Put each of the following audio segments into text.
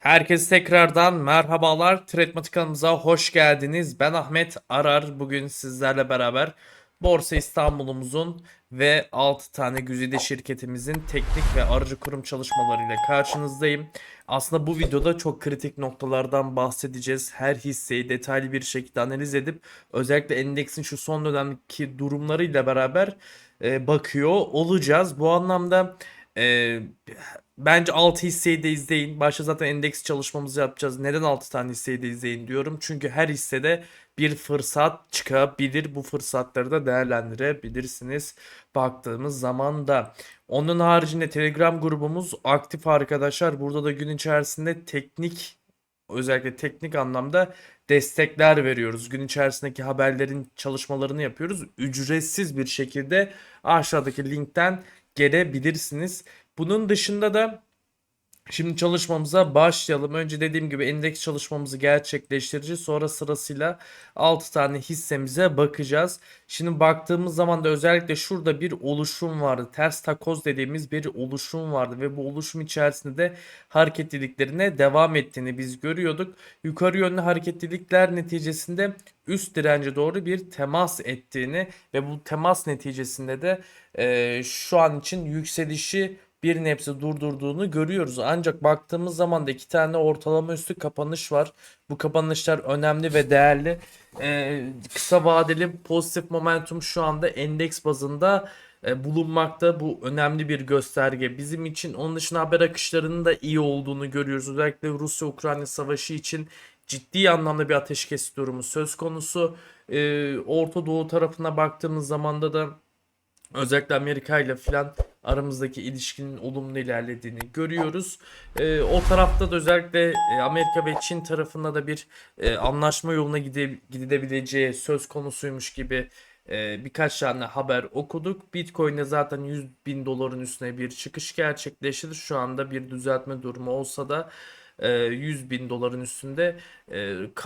Herkese tekrardan merhabalar. Tretmatik kanalımıza hoş geldiniz. Ben Ahmet Arar. Bugün sizlerle beraber Borsa İstanbul'umuzun ve 6 tane güzide şirketimizin teknik ve aracı kurum çalışmalarıyla karşınızdayım. Aslında bu videoda çok kritik noktalardan bahsedeceğiz. Her hisseyi detaylı bir şekilde analiz edip özellikle endeksin şu son dönemki durumlarıyla beraber e, bakıyor olacağız. Bu anlamda e, Bence 6 hisseyi de izleyin. Başta zaten endeks çalışmamızı yapacağız. Neden 6 tane hisseyi de izleyin diyorum. Çünkü her hissede bir fırsat çıkabilir. Bu fırsatları da değerlendirebilirsiniz baktığımız zaman da. Onun haricinde Telegram grubumuz aktif arkadaşlar. Burada da gün içerisinde teknik özellikle teknik anlamda destekler veriyoruz. Gün içerisindeki haberlerin çalışmalarını yapıyoruz. Ücretsiz bir şekilde aşağıdaki linkten gelebilirsiniz. Bunun dışında da şimdi çalışmamıza başlayalım. Önce dediğim gibi endeks çalışmamızı gerçekleştireceğiz. Sonra sırasıyla 6 tane hissemize bakacağız. Şimdi baktığımız zaman da özellikle şurada bir oluşum vardı. Ters takoz dediğimiz bir oluşum vardı ve bu oluşum içerisinde de hareketliliklerine devam ettiğini biz görüyorduk. Yukarı yönlü hareketlilikler neticesinde üst dirence doğru bir temas ettiğini ve bu temas neticesinde de e, şu an için yükselişi bir nebze durdurduğunu görüyoruz. Ancak baktığımız zaman da iki tane ortalama üstü kapanış var. Bu kapanışlar önemli ve değerli. Ee, kısa vadeli pozitif momentum şu anda endeks bazında e, bulunmakta. Bu önemli bir gösterge bizim için. Onun dışında haber akışlarının da iyi olduğunu görüyoruz. Özellikle Rusya-Ukrayna savaşı için ciddi anlamda bir ateşkes durumu söz konusu. Ee, Orta Doğu tarafına baktığımız zamanda da özellikle Amerika ile filan aramızdaki ilişkinin olumlu ilerlediğini görüyoruz. E, o tarafta da özellikle e, Amerika ve Çin tarafında da bir e, anlaşma yoluna gide, gidilebileceği söz konusuymuş gibi e, birkaç tane haber okuduk. Bitcoin'de zaten 100 bin doların üstüne bir çıkış gerçekleşti. Şu anda bir düzeltme durumu olsa da 100 bin doların üstünde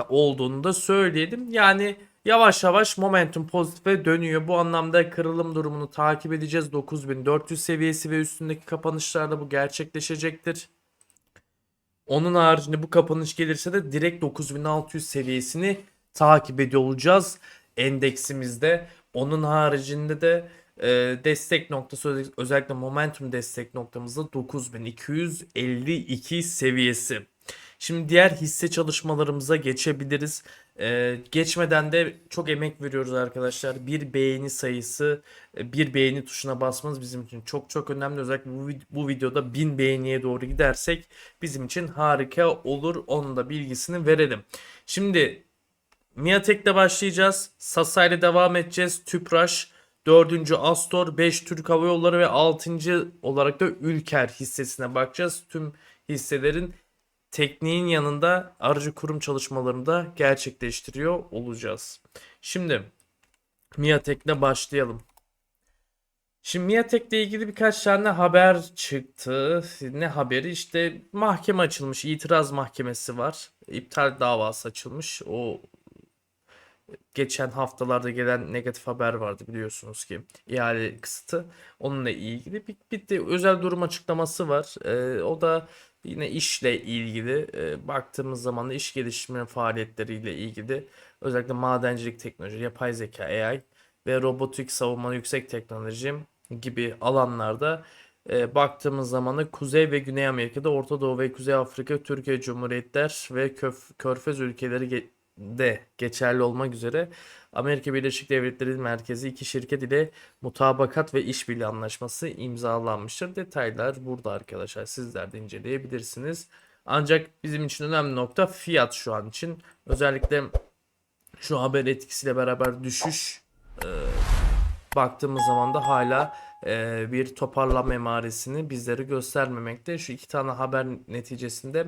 olduğunu da söyleyelim. Yani Yavaş yavaş momentum pozitife dönüyor. Bu anlamda kırılım durumunu takip edeceğiz. 9400 seviyesi ve üstündeki kapanışlarda bu gerçekleşecektir. Onun haricinde bu kapanış gelirse de direkt 9600 seviyesini takip ediyor olacağız endeksimizde. Onun haricinde de e, destek noktası özellikle momentum destek noktamızda 9252 seviyesi. Şimdi diğer hisse çalışmalarımıza geçebiliriz. Ee, geçmeden de çok emek veriyoruz arkadaşlar. Bir beğeni sayısı, e, bir beğeni tuşuna basmanız bizim için çok çok önemli. Özellikle bu, bu videoda 1000 beğeniye doğru gidersek bizim için harika olur. Onun da bilgisini verelim. Şimdi Miatek'le başlayacağız. Sasa ile devam edeceğiz. Tüpraş, 4. Astor, 5 Türk Hava Yolları ve 6. olarak da Ülker hissesine bakacağız. Tüm hisselerin tekniğin yanında aracı kurum çalışmalarını da gerçekleştiriyor olacağız. Şimdi Miatek'le başlayalım. Şimdi Miatek'le ilgili birkaç tane haber çıktı. Ne haberi? İşte mahkeme açılmış, itiraz mahkemesi var. İptal davası açılmış. O geçen haftalarda gelen negatif haber vardı biliyorsunuz ki. İhale kısıtı. Onunla ilgili bir, bir de özel durum açıklaması var. Ee, o da Yine işle ilgili. E, baktığımız zaman da iş geliştirme faaliyetleriyle ilgili özellikle madencilik teknoloji, yapay zeka, AI ve robotik savunma yüksek teknoloji gibi alanlarda e, baktığımız zaman da Kuzey ve Güney Amerika'da Orta Doğu ve Kuzey Afrika, Türkiye Cumhuriyetler ve Köf Körfez ülkeleri de geçerli olmak üzere Amerika Birleşik Devletleri merkezi iki şirket ile mutabakat ve işbirliği anlaşması imzalanmıştır. Detaylar burada arkadaşlar sizler de inceleyebilirsiniz. Ancak bizim için önemli nokta fiyat şu an için. Özellikle şu haber etkisiyle beraber düşüş e, baktığımız zaman da hala e, bir toparlama emaresini bizlere göstermemekte. Şu iki tane haber neticesinde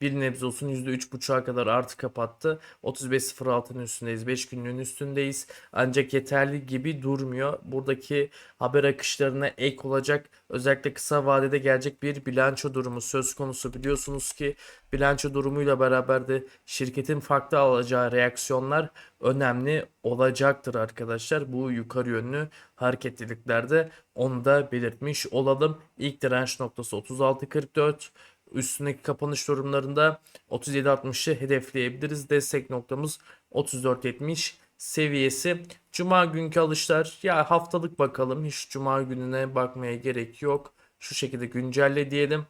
bir nebze olsun %3.5'a kadar artı kapattı. 35.06'nın üstündeyiz. 5 günlüğün üstündeyiz. Ancak yeterli gibi durmuyor. Buradaki haber akışlarına ek olacak özellikle kısa vadede gelecek bir bilanço durumu söz konusu. Biliyorsunuz ki bilanço durumuyla beraber de şirketin farklı alacağı reaksiyonlar önemli olacaktır arkadaşlar. Bu yukarı yönlü hareketliliklerde onu da belirtmiş olalım. İlk direnç noktası 36.44 Üstündeki kapanış durumlarında 37.60'ı hedefleyebiliriz. Destek noktamız 34.70 seviyesi. Cuma günkü alışlar ya haftalık bakalım. Hiç cuma gününe bakmaya gerek yok. Şu şekilde güncelle diyelim.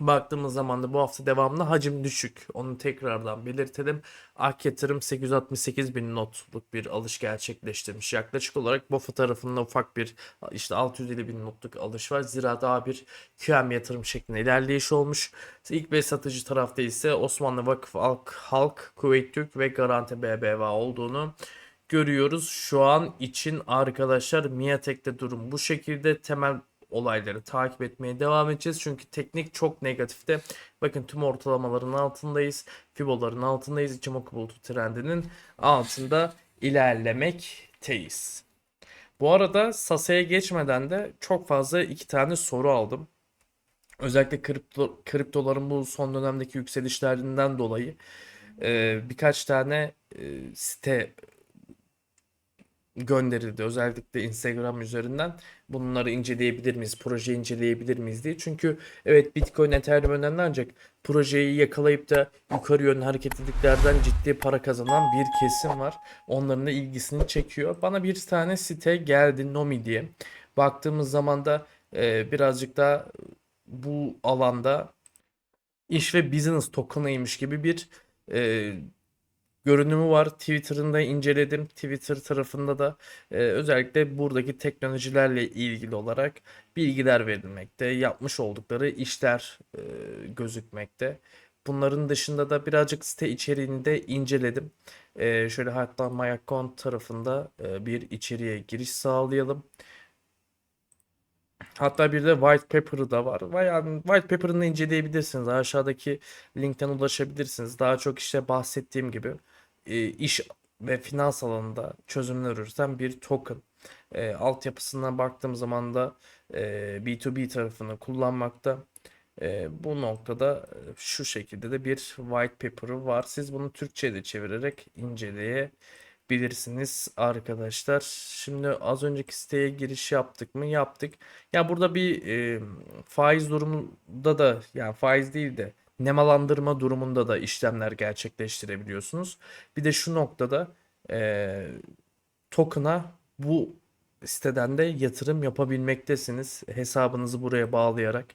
Baktığımız zaman da bu hafta devamlı hacim düşük. Onu tekrardan belirtelim. Ak yatırım 868 bin notluk bir alış gerçekleştirmiş. Yaklaşık olarak BOFA tarafında ufak bir işte 650 bin notluk alış var. Zira daha bir QM yatırım şeklinde ilerleyiş olmuş. İlk ve satıcı tarafta ise Osmanlı Vakıf Halk, Halk Kuveyt Türk ve Garanti BBVA olduğunu görüyoruz. Şu an için arkadaşlar Miatek'te durum bu şekilde temel olayları takip etmeye devam edeceğiz. Çünkü teknik çok negatifte. Bakın tüm ortalamaların altındayız. Fiboların altındayız. Ichimoku bulutu trendinin altında ilerlemekteyiz. Bu arada Sasa'ya geçmeden de çok fazla iki tane soru aldım. Özellikle kripto, kriptoların bu son dönemdeki yükselişlerinden dolayı e, birkaç tane e, site gönderildi. Özellikle Instagram üzerinden bunları inceleyebilir miyiz, projeyi inceleyebilir miyiz diye. Çünkü evet Bitcoin, Ethereum önemli ancak projeyi yakalayıp da yukarı yönlü hareketliliklerden ciddi para kazanan bir kesim var. Onların da ilgisini çekiyor. Bana bir tane site geldi Nomi diye. Baktığımız zaman da e, birazcık da bu alanda iş ve business token'ıymış gibi bir e, görünümü var. Twitter'ında inceledim. Twitter tarafında da e, özellikle buradaki teknolojilerle ilgili olarak bilgiler verilmekte. Yapmış oldukları işler e, gözükmekte. Bunların dışında da birazcık site içeriğini de inceledim. E, şöyle hatta My Account tarafında e, bir içeriğe giriş sağlayalım. Hatta bir de white paper'ı da var. Yani white paper'ını inceleyebilirsiniz. Aşağıdaki linkten ulaşabilirsiniz. Daha çok işte bahsettiğim gibi e, iş ve finans alanında çözümler üreten bir token. E, altyapısına baktığım zaman da e, B2B tarafını kullanmakta. E, bu noktada e, şu şekilde de bir white paper'ı var. Siz bunu Türkçe'ye de çevirerek inceleyebilirsiniz arkadaşlar. Şimdi az önceki siteye giriş yaptık mı? Yaptık. Ya burada bir e, faiz durumunda da yani faiz değil de nemalandırma durumunda da işlemler gerçekleştirebiliyorsunuz. Bir de şu noktada e, token'a bu siteden de yatırım yapabilmektesiniz. Hesabınızı buraya bağlayarak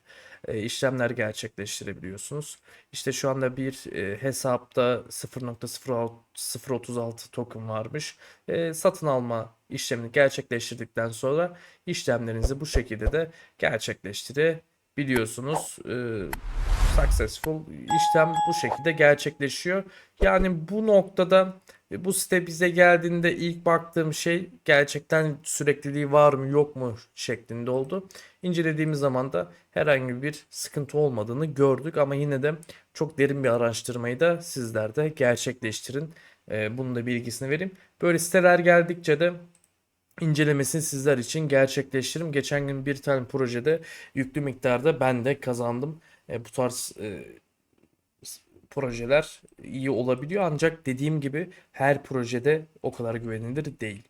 e, işlemler gerçekleştirebiliyorsunuz. İşte şu anda bir e, hesapta 0.036 token varmış. E, satın alma işlemini gerçekleştirdikten sonra işlemlerinizi bu şekilde de gerçekleştirebiliyorsunuz. E, successful işlem bu şekilde gerçekleşiyor. Yani bu noktada e, bu site bize geldiğinde ilk baktığım şey gerçekten sürekliliği var mı yok mu şeklinde oldu. İncelediğimiz zaman da herhangi bir sıkıntı olmadığını gördük ama yine de çok derin bir araştırmayı da sizler de gerçekleştirin. Ee, bunun da bilgisini vereyim. Böyle siteler geldikçe de incelemesini sizler için gerçekleştiririm. Geçen gün bir tane projede yüklü miktarda ben de kazandım. E, bu tarz e, projeler iyi olabiliyor ancak dediğim gibi her projede o kadar güvenilir değil.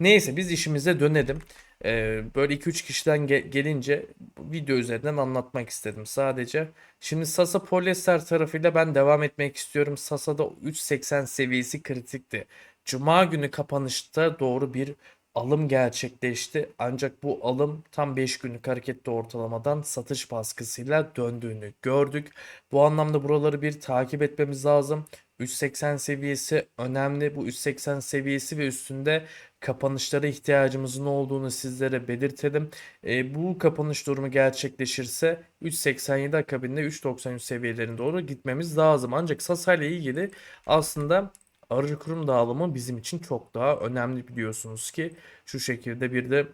Neyse biz işimize dönelim. Ee, böyle 2-3 kişiden ge- gelince video üzerinden anlatmak istedim sadece. Şimdi Sasa polyester tarafıyla ben devam etmek istiyorum. Sasa'da 3.80 seviyesi kritikti. Cuma günü kapanışta doğru bir alım gerçekleşti. Ancak bu alım tam 5 günlük hareketli ortalamadan satış baskısıyla döndüğünü gördük. Bu anlamda buraları bir takip etmemiz lazım. 380 seviyesi önemli. Bu 380 seviyesi ve üstünde kapanışlara ihtiyacımızın olduğunu sizlere belirtelim. E, bu kapanış durumu gerçekleşirse 3.87 akabinde 3.93 seviyelerine doğru gitmemiz lazım. Ancak Sasa ile ilgili aslında aracı kurum dağılımı bizim için çok daha önemli biliyorsunuz ki şu şekilde bir de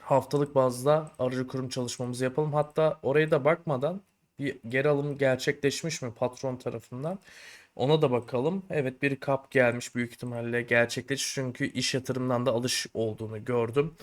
haftalık bazda aracı kurum çalışmamızı yapalım. Hatta oraya da bakmadan bir geri alım gerçekleşmiş mi patron tarafından? Ona da bakalım. Evet bir kap gelmiş büyük ihtimalle gerçekleşmiş çünkü iş yatırımdan da alış olduğunu gördüm.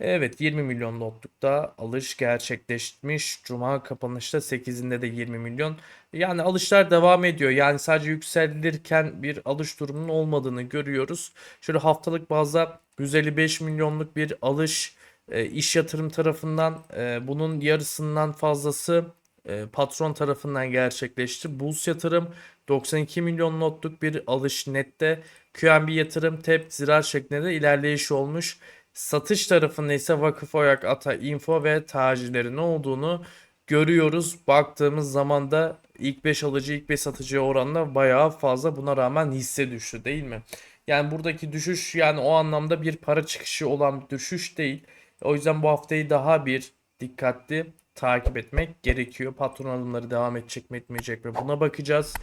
Evet 20 milyon notlukta alış gerçekleşmiş. Cuma kapanışta 8'inde de 20 milyon. Yani alışlar devam ediyor. Yani sadece yükselirken bir alış durumunun olmadığını görüyoruz. Şöyle haftalık bazda 155 milyonluk bir alış e, iş yatırım tarafından e, bunun yarısından fazlası e, patron tarafından gerçekleşti. Bulls yatırım 92 milyon notluk bir alış nette. QNB yatırım TEP ziraat şeklinde de ilerleyiş olmuş. Satış tarafında ise Vakıf Oyak, Ata, Info ve tacirlerin olduğunu görüyoruz. Baktığımız zaman da ilk 5 alıcı ilk 5 satıcıya oranla bayağı fazla. Buna rağmen hisse düştü değil mi? Yani buradaki düşüş yani o anlamda bir para çıkışı olan düşüş değil. O yüzden bu haftayı daha bir dikkatli takip etmek gerekiyor. Patron alımları devam edecek mi etmeyecek mi buna bakacağız.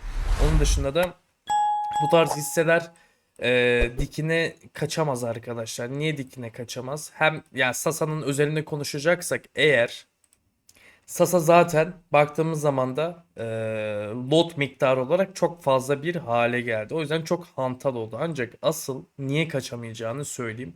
Onun dışında da bu tarz hisseler e, dikine kaçamaz arkadaşlar. Niye dikine kaçamaz? Hem yani Sasa'nın özelinde konuşacaksak eğer Sasa zaten baktığımız zaman da e, lot miktarı olarak çok fazla bir hale geldi. O yüzden çok hantal oldu. Ancak asıl niye kaçamayacağını söyleyeyim.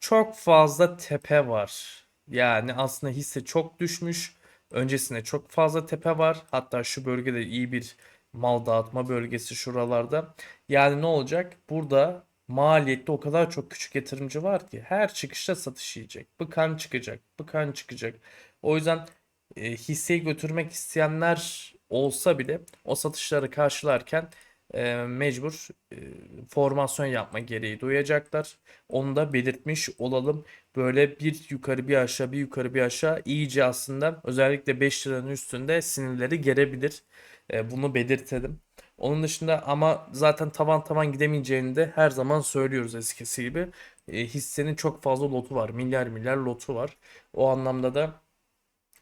Çok fazla tepe var. Yani aslında hisse çok düşmüş. Öncesinde çok fazla tepe var. Hatta şu bölgede iyi bir mal dağıtma bölgesi şuralarda. Yani ne olacak? Burada maliyette o kadar çok küçük yatırımcı var ki her çıkışta satış yiyecek. Bıkan çıkacak, bıkan çıkacak. O yüzden e, hisseyi götürmek isteyenler olsa bile o satışları karşılarken e, mecbur e, formasyon yapma gereği duyacaklar. Onu da belirtmiş olalım. Böyle bir yukarı bir aşağı bir yukarı bir aşağı iyice aslında özellikle 5 liranın üstünde sinirleri gerebilir. E, bunu belirtelim. Onun dışında ama zaten tavan tavan gidemeyeceğini de her zaman söylüyoruz eskisi gibi. E, hissenin çok fazla lotu var. Milyar milyar lotu var. O anlamda da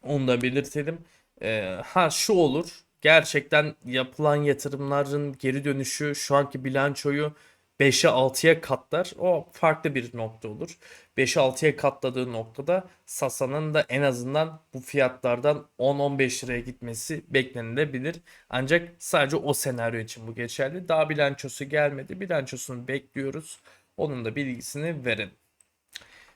onu da belirtelim. Ee, ha şu olur. Gerçekten yapılan yatırımların geri dönüşü şu anki bilançoyu 5'e 6'ya katlar. O farklı bir nokta olur. 5'e 6'ya katladığı noktada Sasa'nın da en azından bu fiyatlardan 10-15 liraya gitmesi beklenilebilir. Ancak sadece o senaryo için bu geçerli. Daha bilançosu gelmedi. Bilançosunu bekliyoruz. Onun da bilgisini verin.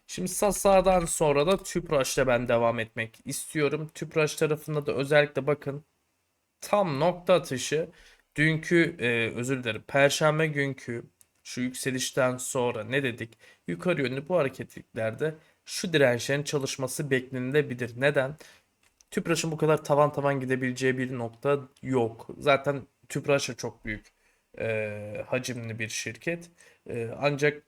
Şimdi Sasa'dan sonra da Tüpraş'la ben devam etmek istiyorum. Tüpraş tarafında da özellikle bakın tam nokta atışı dünkü e, özür dilerim Perşembe günkü şu yükselişten sonra ne dedik? Yukarı yönlü bu hareketliklerde şu dirençlerin çalışması beklenilebilir. Neden? Tüpraş'ın bu kadar tavan tavan gidebileceği bir nokta yok. Zaten Tüpraş da çok büyük e, hacimli bir şirket. E, ancak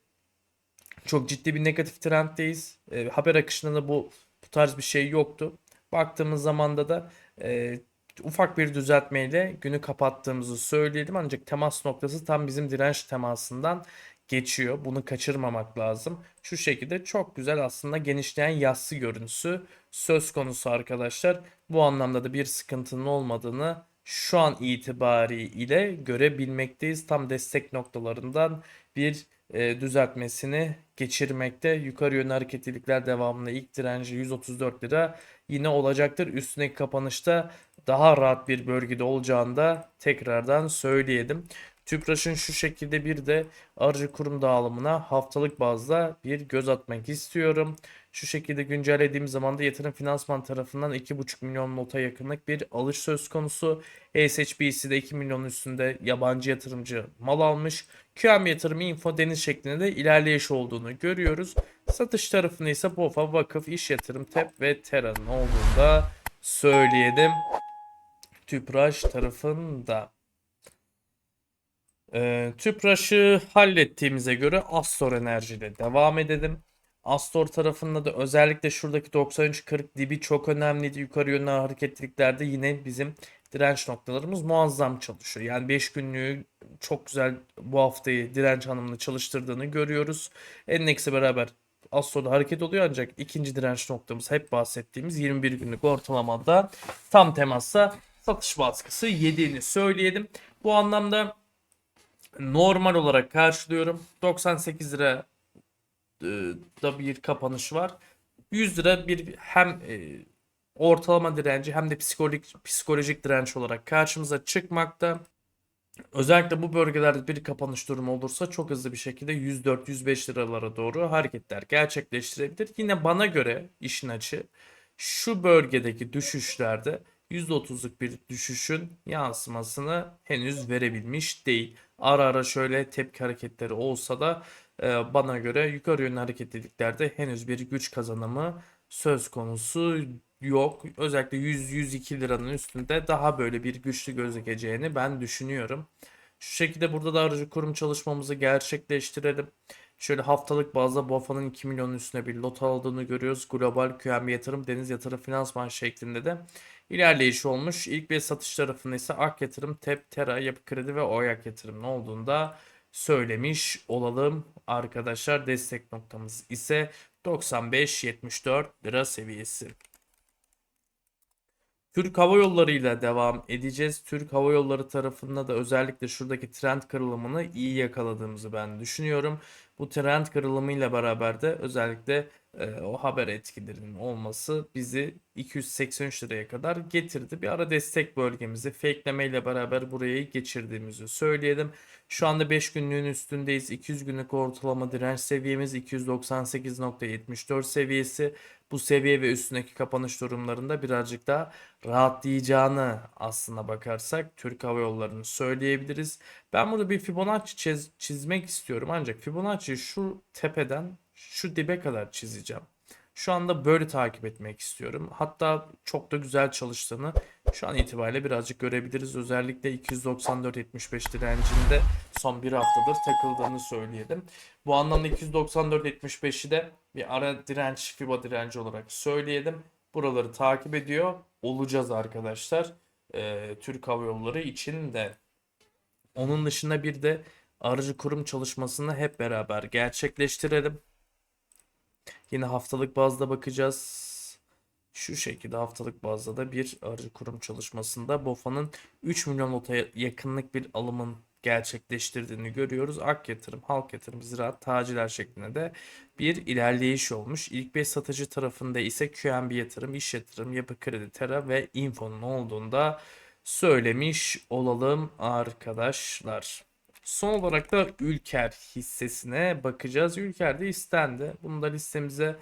çok ciddi bir negatif trenddeyiz. E, haber akışında da bu bu tarz bir şey yoktu. Baktığımız zamanda da e, ufak bir düzeltmeyle günü kapattığımızı söyleyelim. Ancak temas noktası tam bizim direnç temasından geçiyor. Bunu kaçırmamak lazım. Şu şekilde çok güzel aslında genişleyen yassı görüntüsü söz konusu arkadaşlar. Bu anlamda da bir sıkıntının olmadığını şu an itibariyle görebilmekteyiz. Tam destek noktalarından bir e, düzeltmesini geçirmekte. Yukarı yönlü hareketlilikler devamında ilk direnci 134 lira yine olacaktır. Üstündeki kapanışta daha rahat bir bölgede olacağını da tekrardan söyleyelim. Tüpraş'ın şu şekilde bir de aracı kurum dağılımına haftalık bazda bir göz atmak istiyorum. Şu şekilde güncellediğim zaman da yatırım finansman tarafından 2,5 milyon nota yakınlık bir alış söz konusu. HSBC'de 2 milyon üstünde yabancı yatırımcı mal almış. QM yatırımı info deniz şeklinde de ilerleyiş olduğunu görüyoruz. Satış tarafında ise BOFA, Vakıf, İş Yatırım, TEP ve Tera'nın olduğunu da söyleyelim. Tüpraş tarafında. Ee, Tüpraş'ı hallettiğimize göre Astor Enerji ile devam edelim. Astor tarafında da özellikle şuradaki 93-40 dibi çok önemliydi. Yukarı yönlü hareketliliklerde yine bizim direnç noktalarımız muazzam çalışıyor. Yani 5 günlüğü çok güzel bu haftayı direnç anlamında çalıştırdığını görüyoruz. Endeks'e beraber Astor'da hareket oluyor ancak ikinci direnç noktamız hep bahsettiğimiz 21 günlük ortalamada tam temassa satış baskısı yediğini söyleyelim. Bu anlamda normal olarak karşılıyorum. 98 lira e, da bir kapanış var. 100 lira bir hem e, ortalama direnci hem de psikolojik psikolojik direnç olarak karşımıza çıkmakta. Özellikle bu bölgelerde bir kapanış durumu olursa çok hızlı bir şekilde 104-105 liralara doğru hareketler gerçekleştirebilir. Yine bana göre işin açı şu bölgedeki düşüşlerde %30'luk bir düşüşün yansımasını henüz verebilmiş değil. Ara ara şöyle tepki hareketleri olsa da e, bana göre yukarı yönlü hareketliliklerde henüz bir güç kazanımı söz konusu yok. Özellikle 100-102 liranın üstünde daha böyle bir güçlü gözükeceğini ben düşünüyorum. Şu şekilde burada da aracı kurum çalışmamızı gerçekleştirelim. Şöyle haftalık bazda BOFA'nın 2 milyonun üstüne bir lot aldığını görüyoruz. Global QNB yatırım, deniz yatırım, finansman şeklinde de ilerleyiş olmuş. İlk bir satış tarafında ise Ak Yatırım, TEP, Tera, Yapı Kredi ve Oyak Yatırım ne olduğunda söylemiş olalım arkadaşlar. Destek noktamız ise 95-74 lira seviyesi. Türk Hava Yolları ile devam edeceğiz. Türk Hava Yolları tarafında da özellikle şuradaki trend kırılımını iyi yakaladığımızı ben düşünüyorum. Bu trend kırılımıyla beraber de özellikle e, o haber etkilerinin olması bizi 283 liraya kadar getirdi. Bir ara destek bölgemizi fakeleme ile beraber burayı geçirdiğimizi söyleyelim. Şu anda 5 günlüğün üstündeyiz. 200 günlük ortalama direnç seviyemiz 298.74 seviyesi. Bu seviye ve üstündeki kapanış durumlarında birazcık daha rahatlayacağını aslına bakarsak Türk Hava Yolları'nı söyleyebiliriz. Ben burada bir Fibonacci çiz- çizmek istiyorum ancak Fibonacci'yi şu tepeden şu dibe kadar çizeceğim. Şu anda böyle takip etmek istiyorum. Hatta çok da güzel çalıştığını şu an itibariyle birazcık görebiliriz. Özellikle 294.75 direncinde son bir haftadır takıldığını söyleyelim. Bu anlamda 294.75'i de bir ara direnç, FIBA direnci olarak söyleyelim. Buraları takip ediyor olacağız arkadaşlar. Ee, Türk Hava Yolları için de. Onun dışında bir de aracı kurum çalışmasını hep beraber gerçekleştirelim. Yine haftalık bazda bakacağız. Şu şekilde haftalık bazda da bir aracı kurum çalışmasında BOFA'nın 3 milyon lotaya yakınlık bir alımın gerçekleştirdiğini görüyoruz. Ak yatırım, halk yatırım, ziraat, taciler şeklinde de bir ilerleyiş olmuş. İlk 5 satıcı tarafında ise QNB yatırım, iş yatırım, yapı kredi, tera ve info'nun olduğunda söylemiş olalım arkadaşlar. Son olarak da Ülker hissesine bakacağız. Ülker de istendi. Bunu da listemize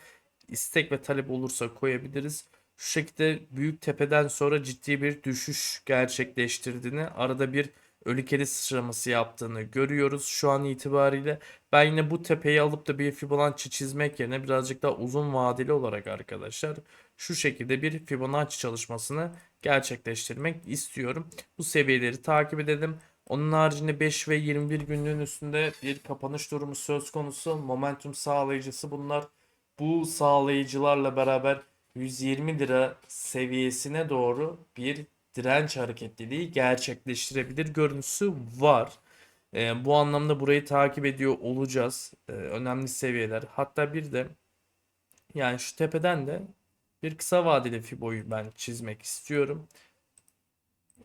istek ve talep olursa koyabiliriz. Şu şekilde büyük tepeden sonra ciddi bir düşüş gerçekleştirdiğini, arada bir ölü kedi sıçraması yaptığını görüyoruz şu an itibariyle. Ben yine bu tepeyi alıp da bir Fibonacci çizmek yerine birazcık daha uzun vadeli olarak arkadaşlar şu şekilde bir Fibonacci çalışmasını gerçekleştirmek istiyorum. Bu seviyeleri takip edelim. Onun haricinde 5 ve 21 günlüğün üstünde bir kapanış durumu söz konusu. Momentum sağlayıcısı bunlar. Bu sağlayıcılarla beraber 120 lira seviyesine doğru bir direnç hareketliliği gerçekleştirebilir görüntüsü var. Ee, bu anlamda burayı takip ediyor olacağız. Ee, önemli seviyeler. Hatta bir de yani şu tepeden de bir kısa vadeli Fibo'yu ben çizmek istiyorum.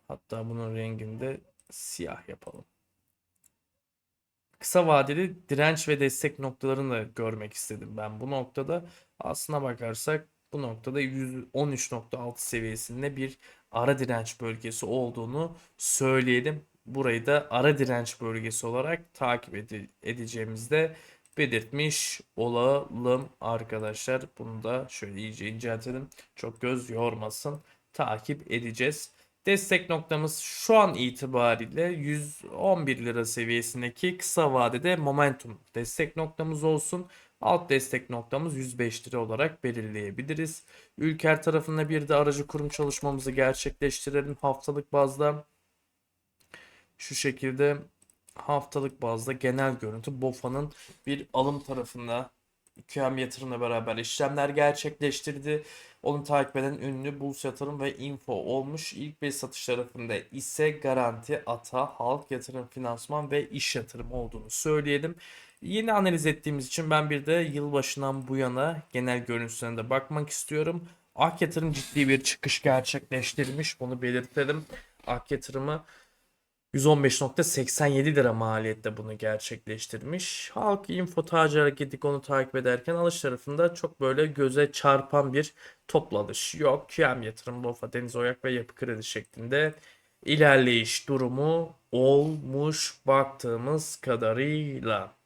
Hatta bunun rengini de siyah yapalım. Kısa vadeli direnç ve destek noktalarını da görmek istedim ben bu noktada. Aslına bakarsak bu noktada 113.6 seviyesinde bir ara direnç bölgesi olduğunu söyleyelim. Burayı da ara direnç bölgesi olarak takip ede- edeceğimizde belirtmiş olalım arkadaşlar. Bunu da şöyle iyice inceltelim. Çok göz yormasın. Takip edeceğiz. Destek noktamız şu an itibariyle 111 lira seviyesindeki kısa vadede momentum destek noktamız olsun. Alt destek noktamız 105 lira olarak belirleyebiliriz. Ülker tarafında bir de aracı kurum çalışmamızı gerçekleştirelim haftalık bazda. Şu şekilde haftalık bazda genel görüntü BOFA'nın bir alım tarafında QM yatırımla beraber işlemler gerçekleştirdi. Onu takip eden ünlü Bulls Yatırım ve Info olmuş. İlk 5 satış tarafında ise Garanti, Ata, Halk Yatırım Finansman ve İş Yatırım olduğunu söyleyelim. Yeni analiz ettiğimiz için ben bir de yılbaşından bu yana genel görüntüsüne de bakmak istiyorum. Ak Yatırım ciddi bir çıkış gerçekleştirmiş. Bunu belirtelim. Ak Yatırım'ı 115.87 lira maliyette bunu gerçekleştirmiş. Halk Info Tacir Hareketi onu takip ederken alış tarafında çok böyle göze çarpan bir toplu alış yok. QM Yatırım, BOFA, Deniz Oyak ve Yapı Kredi şeklinde ilerleyiş durumu olmuş baktığımız kadarıyla.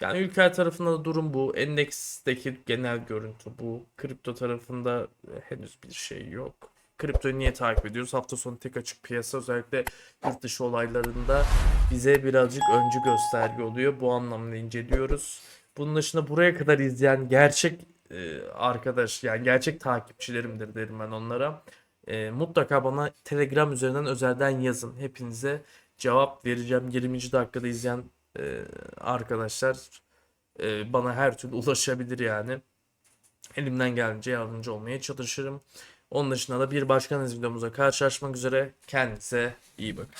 Yani ülke tarafında da durum bu. Endeksteki genel görüntü bu. Kripto tarafında henüz bir şey yok. Kriptoyu niye takip ediyoruz? Hafta sonu tek açık piyasa özellikle yurt dışı olaylarında bize birazcık öncü gösterge oluyor. Bu anlamda inceliyoruz. Bunun dışında buraya kadar izleyen gerçek e, arkadaş yani gerçek takipçilerimdir derim ben onlara. E, mutlaka bana Telegram üzerinden özelden yazın. Hepinize cevap vereceğim. 20. dakikada izleyen e, arkadaşlar e, bana her türlü ulaşabilir yani. Elimden gelince yardımcı olmaya çalışırım. Onun dışında da bir başka videomuzda karşılaşmak üzere. Kendinize iyi bakın.